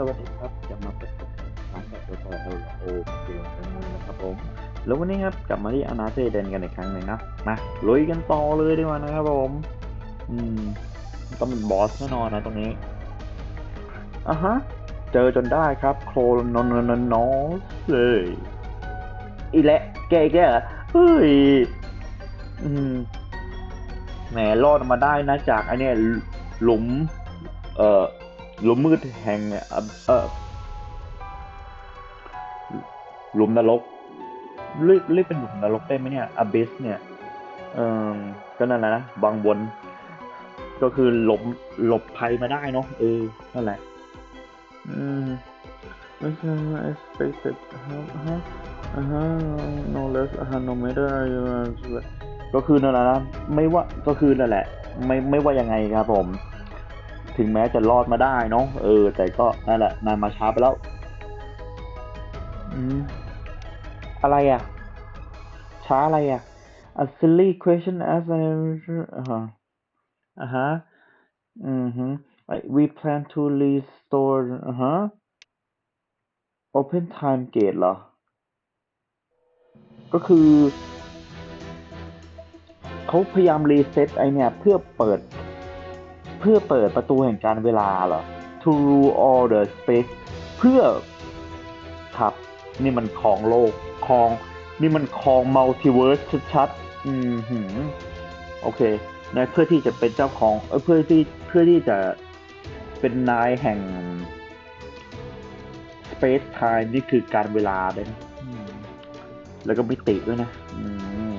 สวัสดีครับจะมาพบกับร้านกับตัวต่อเอลโอเกมกันนะครับผมแล้ววันนี้ครับกลับมาที่อนาเซเดนกันอีกครั้งหนึ่งนะมาลุยกันต่อเลยดีกว่านะครับผมอืมต้องเป็นบอสแน่นอนนะตรงนี้อะฮะเจอจนได้ครับ โครนนนนอสเลยอีและแกแกเหรอเฮ้ยอืมแหมรอดมาได้นะจากไอเนี่ยหลุม เอ่อ หลุมมืดแห่งเอ่อเออหลุมนรกเรียกเรียกเป็นหลุมนรกได้ไหมเนี่ยอ b บิสเนี่ย เออก็นั่นแหละนะบางบนก็คือหลบหลบภัยมาได้เนาะเออนั่นแหละอืมไม่ใช่ expected ฮะฮะอ่าฮะ no less อ่าฮะ no matter ก็คือนั่นแหละนะไม่ว่าก็คือนั่นแหละ ไม่ไม่ว่ายังไงครับผม ถึงแม้จะรอดมาได้เนาะเออ แต่ก็นั่นแหละนายมาช้าไปแล้ว อืม อะไรอะ ช้าอะไรอะ a silly question as I อ่าฮะอ่าฮะอืมฮึ Like, we plan to restore อ่าฮะ open time gate เหรอ ก็คือ เขาพยายามรีเซ็ตไอเนี่ย เพื่อเปิด เพื่อเปิดประตูแห่งการเวลาเหรอ to rule all the space เพื่อครับ นี่มันคองโลกคอง นี่มันคองมัลติเวิร์สชัดๆอืมหืมโอเคนะเพื่อที่จะเป็นเจ้าของเออเพื่อที่เพื่อที่จะเป็นนายแห่ง space time นี่คือการเวลาเลยนะแล้วก็มิติด้วยนะ อืม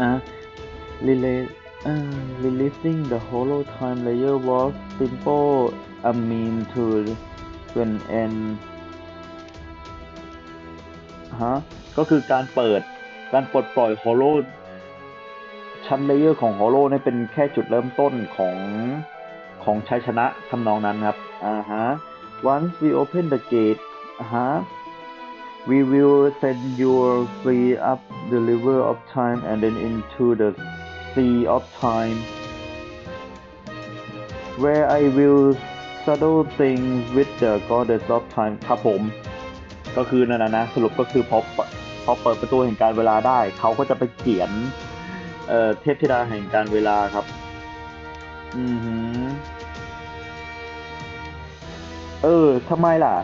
อะ relay อ่า releasing the hollow time layer was simple a mean to an end ฮะก็คือการเปิดการปลดปล่อย hollow ชั้นเลเยอร์ของ hollow นี่เป็นแค่จุดเริ่มต้นของของชัยชนะทำนองนั้นครับอ่าฮะ once we open the gate อ่าฮะ we will send your free up the river of time and then into the sea of time where I will settle things with the goddess of time ครับผม ก็คือนั่นนะนะสรุปก็คือพอพอเปิดประตูแห่งการเวลาได้ เขาก็จะไปเขียนเอ่อเทพธิดาแห่งการเวลาครับ อือหือ เออทำไมล่ะ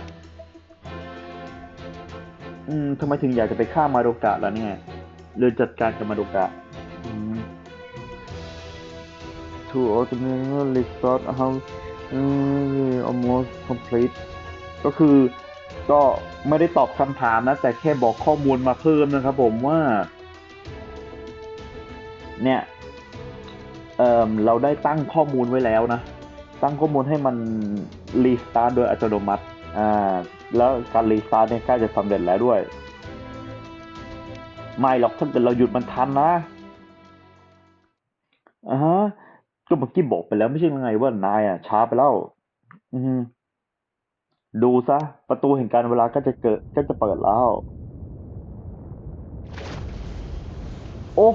อืมทำไมถึงอยากจะไปฆ่ามาโดกะล่ะเนี่ยเรือจัดการกับมาโดกะ อืม to ultimately resort how uh, almost complete ก็คือก็ไม่ได้ตอบคำถามนะ แต่แค่บอกข้อมูลมาเพิ่มนะครับผมว่า เนี่ยเอ่อเราได้ตั้งข้อมูลไว้แล้วนะ ตั้งข้อมูลให้มันรีสตาร์ทโดยอัตโนมัติอ่าแล้วการรีสตาร์ทเนี่ยใกล้จะสำเร็จแล้วด้วย ไม่หรอกถ้าเกิดเราหยุดมันทันนะอ่าฮะ ก็เมื่อกี้บอกไปแล้วไม่ใช่ยังไงว่านายอะ ช้าไปแล้ว อืมดูซะ ประตูแห่งการเวลาก็จะเกิดก็จะเปิดแล้ว โอ้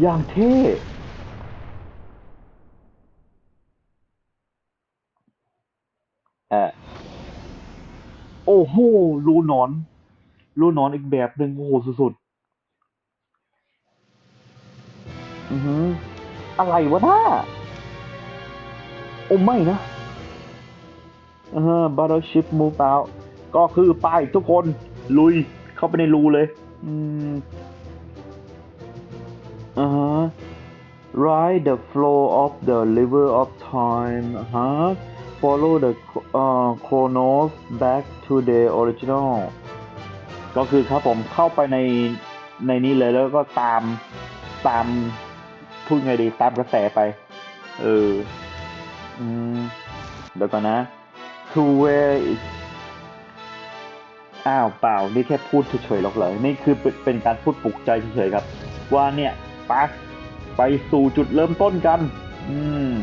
อย่างเท่เออโอ้โหรูนอน รูนอนอีกแบบหนึ่งโอ้โหสุดๆ อือหื อะไรวะน่าโอ้ไม่นะอ่า battleship move out ก็คือไปทุกคนลุยเข้าไปในรูเลย อืมอ่าฮะ ride the flow of the river of time อ่าฮะ follow the uh, chronos back to the original ก็คือครับผมเข้าไปในในนี้เลยแล้วก็ตามตาม พูดไงดีตามกระแสไป เออ อืม เดี๋ยวก่อนนะ to where it อ้าวเปล่า นี่แค่พูดเฉยๆหรอกเหรอนี่คือเป็นปนการพูดปลุกใจเฉยๆครับ ว่าเนี่ยไปไปสู่จุดเริ่มต้นกัน อืม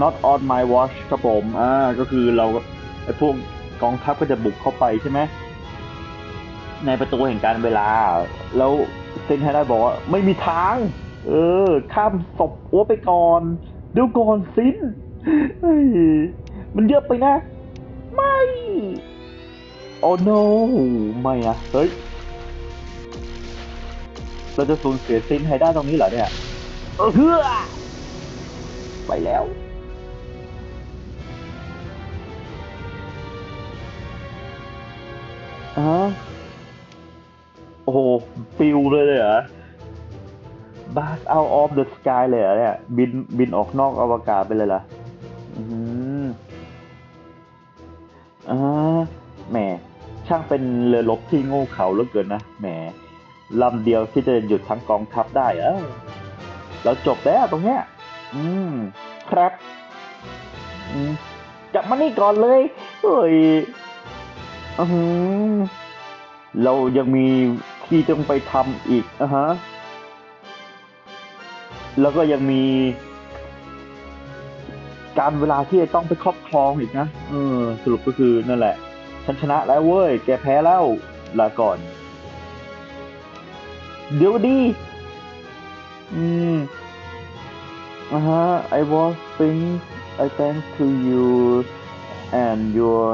not on my watch ครับผม อ่า ก็คือเราไอ้พวกกองทัพก็จะบุกเข้าไปใช่ไหม ในประตูแห่งการเวลา แล้ว เซนไฮได้บอกว่าไม่มีทาง เออ ข้ามศพอ้วไปก่อนเดี๋ยวก่อนซินมันเยอะไปนะ ไม่โอ้ no ไม่นะเฮ้ย เราจะสูญเสียซินไฮด้าตรงนี้เหรอเนี่ยเออเฮือไปแล้วอ่า โอ้โหปิวเลยเลยเหรอ Blast out of the sky เลยเหรอเนี่ย บินบินออกนอกอวกาศไปเลยเหรออืมอ่าแหม ช่างเป็นเรือรบที่โง่เขลาเหลือเกินนะ แหมลำเดียวที่จะหยุดทั้งกองทัพได้เออเราจบแล้วตรงเนี้ย อืม ครับ อืมจับมานี่ก่อนเลยเฮ้ยอือหือเรายังมี ที่ต้องไปทำอีกอะฮะ แล้วก็ยังมีการเวลาที่จะต้องไปครอบครองอีกนะ เออ สรุปก็คือนั่นแหละ ฉันชนะแล้วเว้ย แกแพ้แล้วลาก่อน เดี๋ยวดี อืมอ่าฮะ I was think I thank to you and your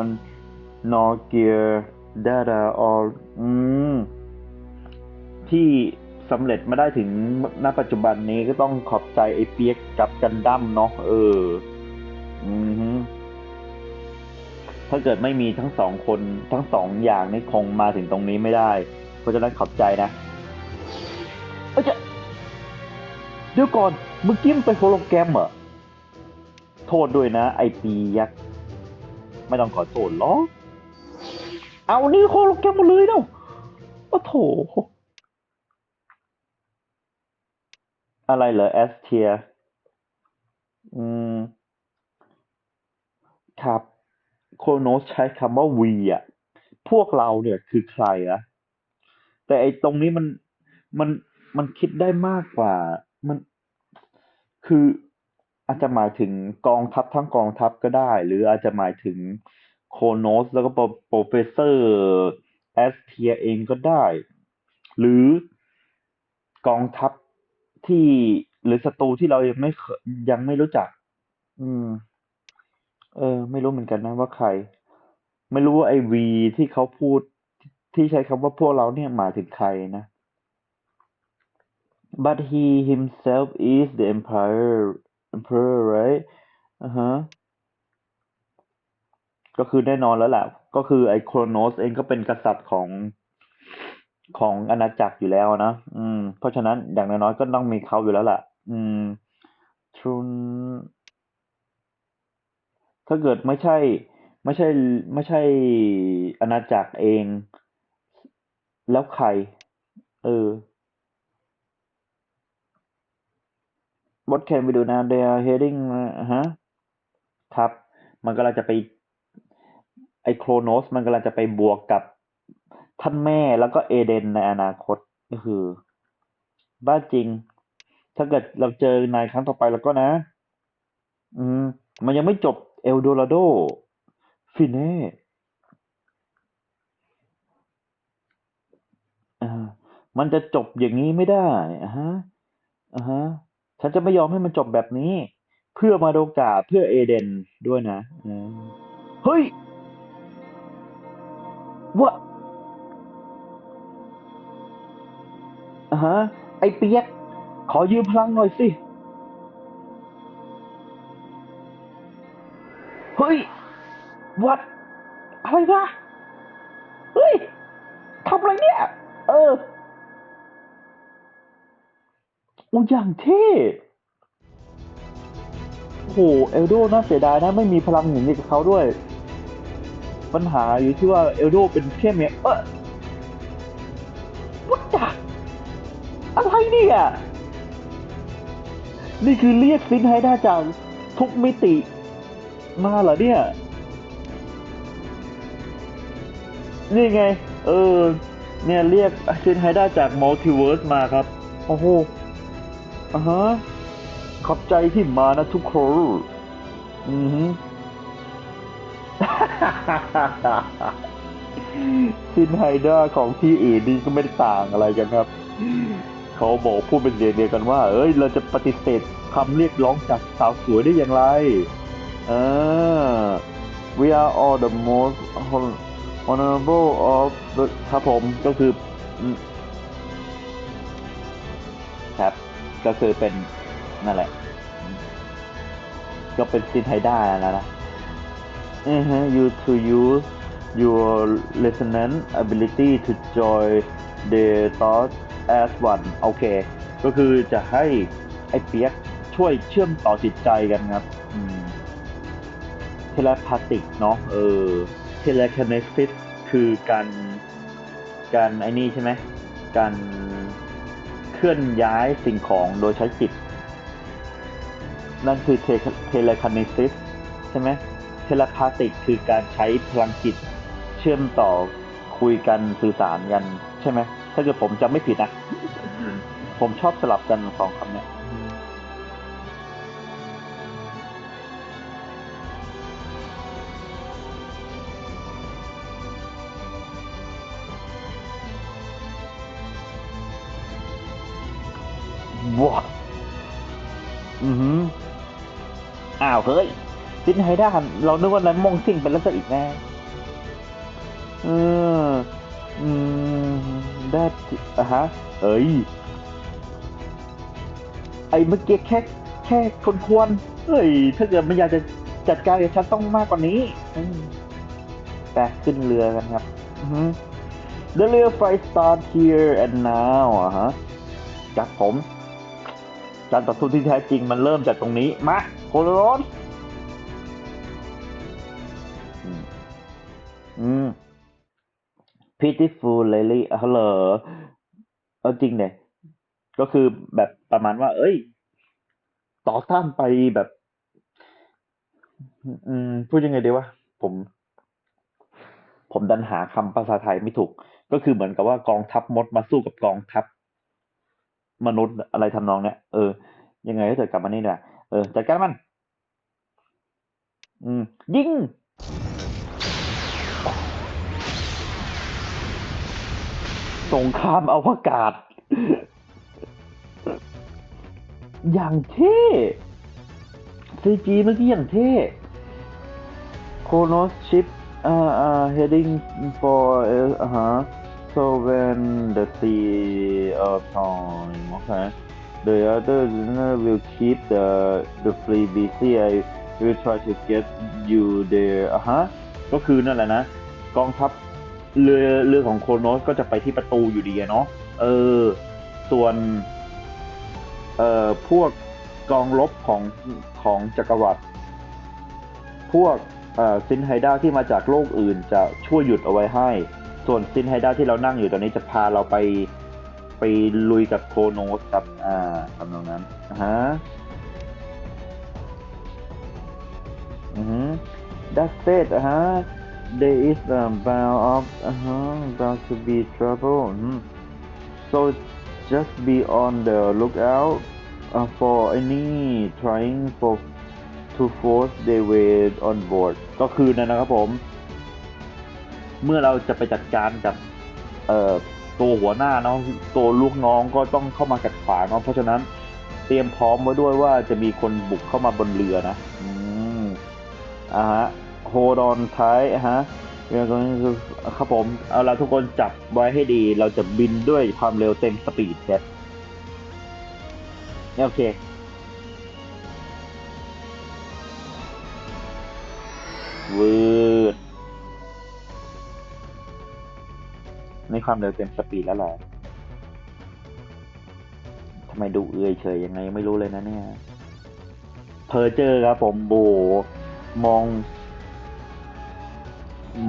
Nokia that are all อืม ที่สำเร็จมาได้ถึงณปัจจุบันนี้ก็ต้องขอบใจไอ้เปียกกับกันดั้มเนาะเออ อือฮึถ้าเกิดไม่มีทั้งสองคนทั้งสองอย่างนี่คงมาถึงตรงนี้ไม่ได้ เพราะฉะนั้นขอบใจนะเอ้ยจะเดี๋ยวก่อนเมื่อกี้มันเป็นโฮโลแกรมเหรอโทษด้วยนะ ไอปียักษ์ไม่ต้องขอโทษหรอกเอานี่โฮโลแกรมหมดเลยเนาะโอ้โถ อะไรเหรอแอสเทีย อืม ครับ โคโนสใช้คำว่า we อะ พวกเราเนี่ยคือใครอะแต่ไอตรงนี้มันมันมันคิดได้มากกว่า มันคืออาจจะหมายถึงกองทัพทั้งกองทัพก็ได้ หรืออาจจะหมายถึงโคโนสแล้วก็โปรเฟสเซอร์แอสเทียเองก็ได้ หรือกองทัพ ที่หรือศัตรูที่เรายังไม่เคยยังไม่รู้จัก อืม เออ ไม่รู้เหมือนกันนะว่าใคร ไม่รู้ว่าไอวีที่เขาพูดที่ใช้คำว่าพวกเราเนี่ยหมายถึงใครนะ but he himself is the emperor emperor right อ่าฮะก็คือแน่นอนแล้วแหละก็คือไอโครโนสเองก็เป็นกษัตริย์ของ ของอาณาจักรอยู่แล้วนะ อืม เพราะฉะนั้นอย่างน้อยๆก็ต้องมีเขาอยู่แล้วล่ะ อืมทุนถ้าเกิดไม่ใช่ ไม่ใช่ ไม่ใช่อาณาจักรเอง แล้วใคร เออ What can we do now they are heading ฮะครับ มันกำลังจะไป ไอโครโนส มันกำลังจะไปบวกกับ ท่านแม่แล้วก็เอเดนในอนาคตก็คือ บ้าจริง ถ้าเกิดเราเจอนายครั้งต่อไปแล้วก็นะ อืม มันยังไม่จบเอลโดราโด ฟินเน่อ่ามันจะจบอย่างนี้ไม่ได้อ่าฮะอ่าฮะ ฉันจะไม่ยอมให้มันจบแบบนี้ เพื่อมาโดกาเพื่อเอเดนด้วยนะเฮ้ยว่ อ่าฮะ ไอเปียก ขอยืมพลังหน่อยสิ เฮ้ย วัด อะไรวะ เฮ้ย ทำอะไรเนี่ย เออโอ้อย่างเท่โอ้โหเอลโดน่าเสียดายนะ ไม่มีพลังอย่างนี้กับเขาด้วย ปัญหาอยู่ที่ว่าเอลโดเป็นแค่เมียเออวัดจัก อะไรเนี่ย นี่คือเรียกซินไฮด้าจากทุกมิติ มาเหรอเนี่ย นี่ไง เออ เนี่ยเรียกซินไฮด้าจากมัลติเวิร์สมาครับ โอ้โหอ่าฮะ ขอบใจที่มานะทุกคน อือฮึซินไฮด้าของที่อื่นนี่ก็ไม่ต่างอะไรกันครับ เขาบอกพูดเป็นเสียงเดียวกันว่า เอ้ย เราจะปฏิเสธคำเรียกร้องจากสาวสวยได้อย่างไรเออ we are all the most honorable of the ครับผมก็คือครับก็คือเป็นนั่นแหละ ก็เป็นซินไฮด้าแล้วนะอือฮะ you to use your listening ability to join the thoughts as one โอเค ก็คือจะให้ไอ้เปียกช่วยเชื่อมต่อจิตใจกันครับเทเลพาติกเนาะเออเทเลคเนซิสคือการการไอ้นี่ใช่ไหมการเคลื่อนย้ายสิ่งของโดยใช้จิต นั่นคือเทเลคเนซิสใช่ไหมเทเลพาติกคือการใช้พลังจิต เชื่อมต่อคุยกันสื่อสารกันใช่ไหม ถ้าเกิดผมจำไม่ผิดนะ ผมชอบสลับกันสองคำเนี่ยว้าอือหือ อ้าวเฮ้ยซินไฮด้าเรานึกว่านั้นมงซิ่งเป็นแล้วซะอีกแน่เออ อืม ได้อะฮะ เอ้ย ไอ้เมื่อกี้แค่แค่คนควรเฮ้ย ถ้าเกิดมันอยากจะจัดการกับฉันต้องมากกว่านี้แต่ขึ้นเรือกันครับ The real fight start here and now อะฮะจากผมการต่อสู้ที่แท้จริงมันเริ่มจากตรงนี้ มาโคโรโรนอืมอืม pitiful lady ฮัลโหลเอาจริงเนี่ย ก็คือแบบประมาณว่า เอ้ย ต่อต้านไปแบบ อืมพูดยังไงดีวะผม ผมดันหาคำภาษาไทยไม่ถูก ก็คือเหมือนกับว่ากองทัพมดมาสู้กับกองทัพมนุษย์อะไรทำนองเนี้ยเออยังไงก็เถอะกลับมานี่แหละเออจัดการมัน อืม ยิง สงครามอวกาศ อย่างเท่ซีจีเมื่อกี้อย่างเท่โคโนสชิปอ่าอ่า heading for อ่าฮะ so when the sea of time okay the other listener will keep the the free busy I will try to get you there อะฮะก็คือนั่นแหละนะ กองทัพ เรือเรือของโคโนสก็จะไปที่ประตูอยู่ดีเนาะเออ ส่วน เอ่อพวกกองรบของของจักรวรรดิพวกเอ่อซินไฮด้าที่มาจากโลกอื่นจะช่วยหยุดเอาไว้ให้ ส่วนซินไฮด้าที่เรานั่งอยู่ตอนนี้จะพาเราไปไปลุยกับโคโนสครับอ่าทำตรงนั้นอ่าฮะอือฮึ That's it อะฮะ There is a bound of อ่าฮะ bound to be trouble อืม so just be on the lookout uh, for any trying for to force their way on board ก็คือนั่นนะครับผม เมื่อเราจะไปจัดการกับเอ่อตัวหัวหน้าเนาะตัวลูกน้องก็ต้องเข้ามากัดขวางเนาะเพราะฉะนั้นเตรียมพร้อมไว้ด้วยว่าจะมีคนบุกเข้ามาบนเรือนะ อืมอ่าฮะ hold on tight ฮะครับผม เอาละทุกคนจับไว้ให้ดี เราจะบินด้วยความเร็วเต็มสปีดครับโอเควืดในความเร็วเต็มสปีดแล้วเหรอทำไมดูเอื่อยเฉยยังไงไม่รู้เลยนะเนี่ยเพอเจอครับผมโบมอง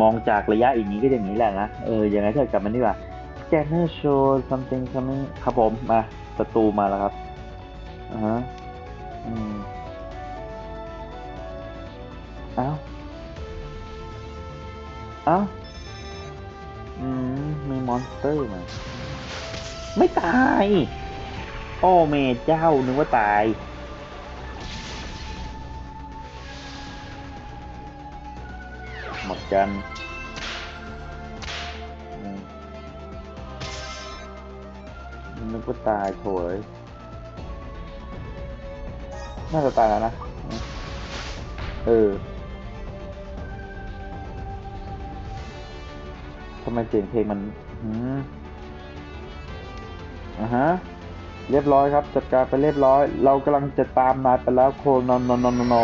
มองจากระยะอย่างนี้ก็อย่างนี้แหละนะ เออยังไงเถอะกลับมันดีกว่า scanner show something coming ครับผม มาศัตรูมาแล้วครับอ่าฮะอืมเอ้าเอ้าอืม มีมอนสเตอร์มา ไม่ตาย โอ้เมเจ้านึกว่าตาย กันอืมนึกว่าตายโถยน่าจะตายแล้วนะ เออทำไมเสียงเพลงมันอืมอ่าฮะ เรียบร้อยครับ จัดการไปเรียบร้อย เรากำลังจะตามนายไปแล้วโครนนนนนนน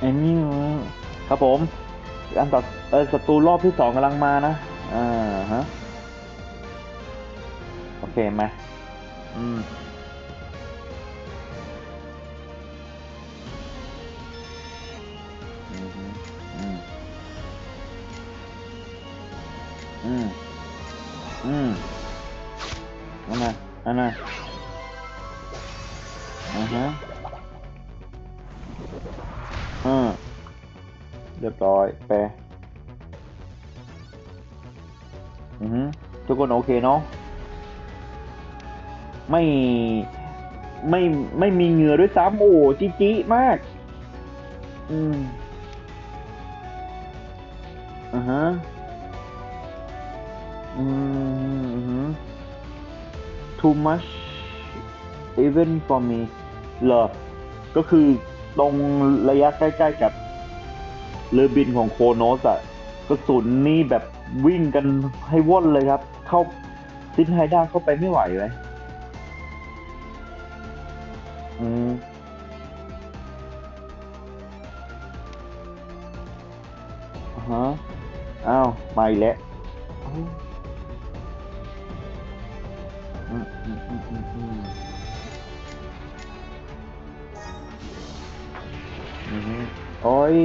ไอ้นี่ครับผม อันตัดเออศัตรูรอบที่สองกำลังมานะ อ่าฮะ โอเคไหมอืม ร้อยแปอือทุกคนโอเคเนาะไม่ไม่ไม่มีเหงื่อด้วยซ้ำโอ้จิจิมาก อืมอ่าฮะอืมอือฮึ too much even for me เหรอก็คือตรงระยะใกล้ๆกับ เรือบินของโคโนสอะกระสุนนี่แบบวิ่งกันให้ว่อนเลยครับ เข้าซินไฮด้าเข้าไปไม่ไหวเลยอืมอ่าฮะอ้าวมาอีกแล้วอ้าวอืมอืมอืมอืมอืมอือฮึโอ้ย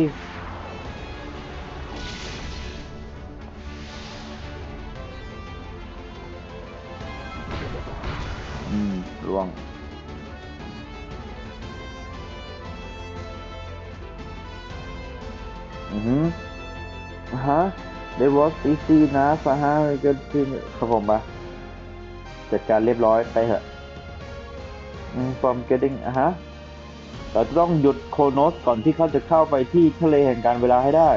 They was easy นะสหายก็ที่ครับผมปะจัดการเรียบร้อยไปเถอะอืม from getting อะฮะเราจะต้องหยุดโคโนสก่อนที่เขาจะเข้าไปที่ทะเลแห่งการเวลาให้ได้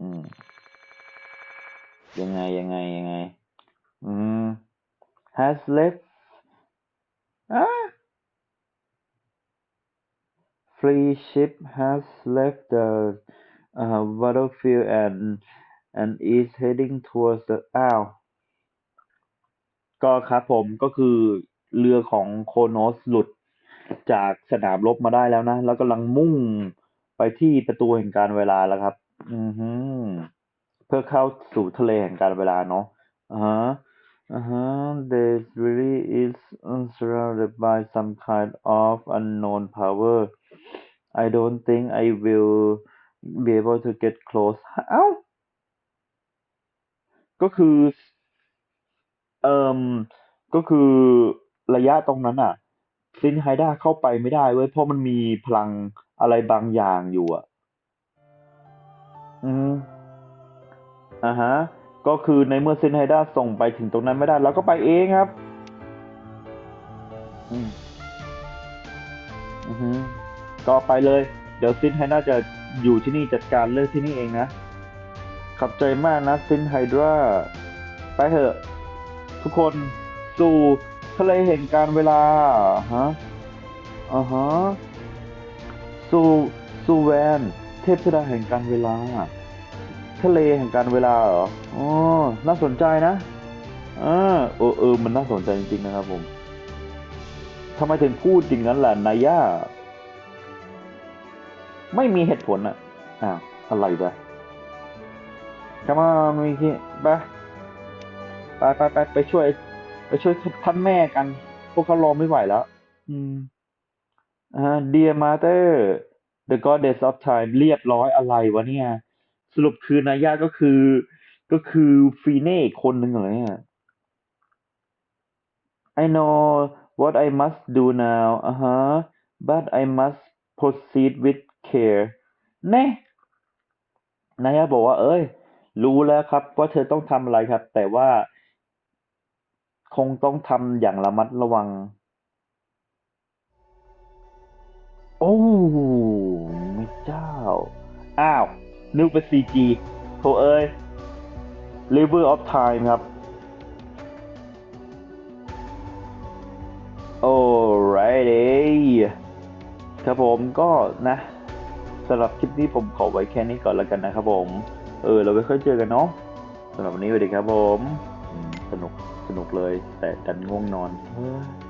อืมยังไง ยังไง ยังไง อืม has left อะ free ship has left the uh, battlefield and and is heading towards the อ้าวก็ครับผมก็คือเรือของโคโนสหลุดจากสนามรบมาได้แล้วนะ แล้วกำลังมุ่งไปที่ประตูแห่งการเวลาแล้วครับ อือฮึเพื่อเข้าสู่ทะเลแห่งการเวลาเนาะอ่า ฮะอ่าฮะ This really is surrounded by some kind of unknown power I don't think I will be able to get close เอ้า ก็คือ เอ่มก็คือระยะตรงนั้นอะ ซินไฮด้าเข้าไปไม่ได้เว้ย เพราะมันมีพลังอะไรบางอย่างอยู่อะ อืมอ่าฮะ ก็คือในเมื่อซินไฮด้าส่งไปถึงตรงนั้นไม่ได้เราก็ไปเองครับ อืมอือฮึก็ไปเลย เดี๋ยวซินไฮด้าจะอยู่ที่นี่จัดการเรื่องที่นี่เองนะขอบใจมากนะซินไฮดราไปเถอะ ทุกคนสู่ทะเลแห่งการเวลาฮะอ่าฮะสู่สู่แวน เทพธิดาแห่งการเวลา ทะเลแห่งการเวลาเหรออ๋อน่าสนใจนะอ่าเออเออมันน่าสนใจจริงๆนะครับผมทำไมถึงพูดอย่างนั้นล่ะนายย่าไม่มีเหตุผลอะอ้าวอะไรไปคำว่ามีที่ไปไปไปไปไปช่วย ไปช่วยท่านแม่กัน พวกเขารอไม่ไหวแล้ว อืมอ่า Dear Mother the Goddess of Time เรียบร้อยอะไรวะเนี่ย สรุปคือนายาก็คือ ก็คือฟีเน่คนหนึ่งเหรอเนี่ย I know what I must do now อ่าฮะ but I must proceed with care แน่นายาบอกว่าเอ้ย รู้แล้วครับว่าเธอต้องทำอะไรครับ แต่ว่า คงต้องทำอย่างระมัดระวัง โอ้ไม่เจ้า อ้าว นึกเป็น CG โถเอ้ย River of Time ครับ alrighty ครับผมก็นะสำหรับคลิปนี้ผมขอไว้แค่นี้ก่อนแล้วกันนะครับผม เออ เราไม่ค่อยเจอกันเนาะสำหรับวันนี้สวัสดีครับผม สนุกสนุกเลย แต่ดันง่วงนอนเ